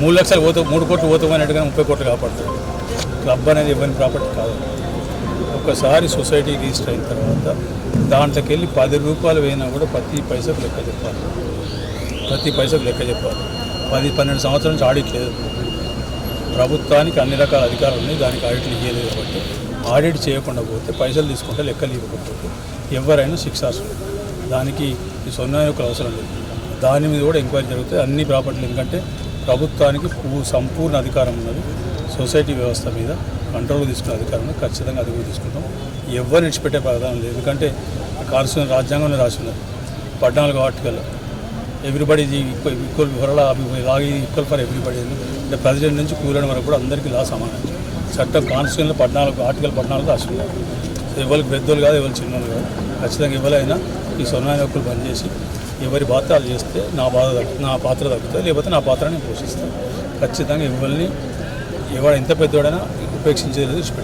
మూడు లక్షలు పోతూ మూడు కోట్లు పోతామన్నట్టుగా ముప్పై కోట్లు కాపాడుతుంది క్లబ్ అనేది ఇవ్వని ప్రాపర్టీ కాదు. ఒక్కసారి సొసైటీ రిజిస్టర్ అయిన తర్వాత దాంట్లోకి వెళ్ళి పది రూపాయలు పోయినా కూడా ప్రతి పైసకు లెక్క చెప్పాలి. ప్రతి పైసకు లెక్క చెప్పాలి. పది పన్నెండు సంవత్సరాల నుంచి ఆడిట్ లేదు. ప్రభుత్వానికి అన్ని రకాల అధికారాలు ఉన్నాయి. దానికి ఆడిట్లు ఇవ్వలేదు కాబట్టి ఆడిట్ చేయకుండా పోతే పైసలు తీసుకుంటే లెక్కలు ఇవ్వకపోతే ఎవరైనా శిక్షార్హులు. దానికి ఈ సొన్న యొక్క అవసరం లేదు. దాని మీద కూడా ఎంక్వైరీ జరుగుతాయి. అన్ని ప్రాపర్టీలు ఎందుకంటే ప్రభుత్వానికి సంపూర్ణ అధికారం ఉన్నది. సొసైటీ వ్యవస్థ మీద కంట్రోల్ తీసుకునే అధికారం ఖచ్చితంగా అది కూడా తీసుకుంటాం. ఎవరు విడిచిపెట్టే ప్రధానం లేదు. ఎందుకంటే కాన్స్టిట్యూషన్ రాజ్యాంగంలో రాసి ఉన్నది. పద్నాలుగు ఆర్టికల్. ఎవ్రీబడి ఈక్వల్ ఫర్ లాగి ఈక్వల్ ఫర్ ఎవ్రీబడి అంటే ప్రెసిడెంట్ నుంచి కూలని వరకు కూడా అందరికీ లా సమానం చట్టం కాన్స్టిట్యూషన్లో పద్నాలుగు ఆర్టికల్ పద్నాలుగు రాసి ఉన్నాయి ఎవరికి పెద్దోళ్ళు కాదు ఎవరు చిన్నోళ్ళు కాదు. ఖచ్చితంగా ఎవరైనా ఈ సొన్నాయి హక్కులు పనిచేసి ఎవరి పాత్రలు వాళ్ళు చేస్తే నా బాధ నా పాత్ర తగ్గుతుంది లేకపోతే నా పాత్ర నేను పోషిస్తాను. ఖచ్చితంగా ఎవరిని ఎవడు ఎంత పెద్దోడైనా ఉపేక్షించేది విడిచిపెట్టాను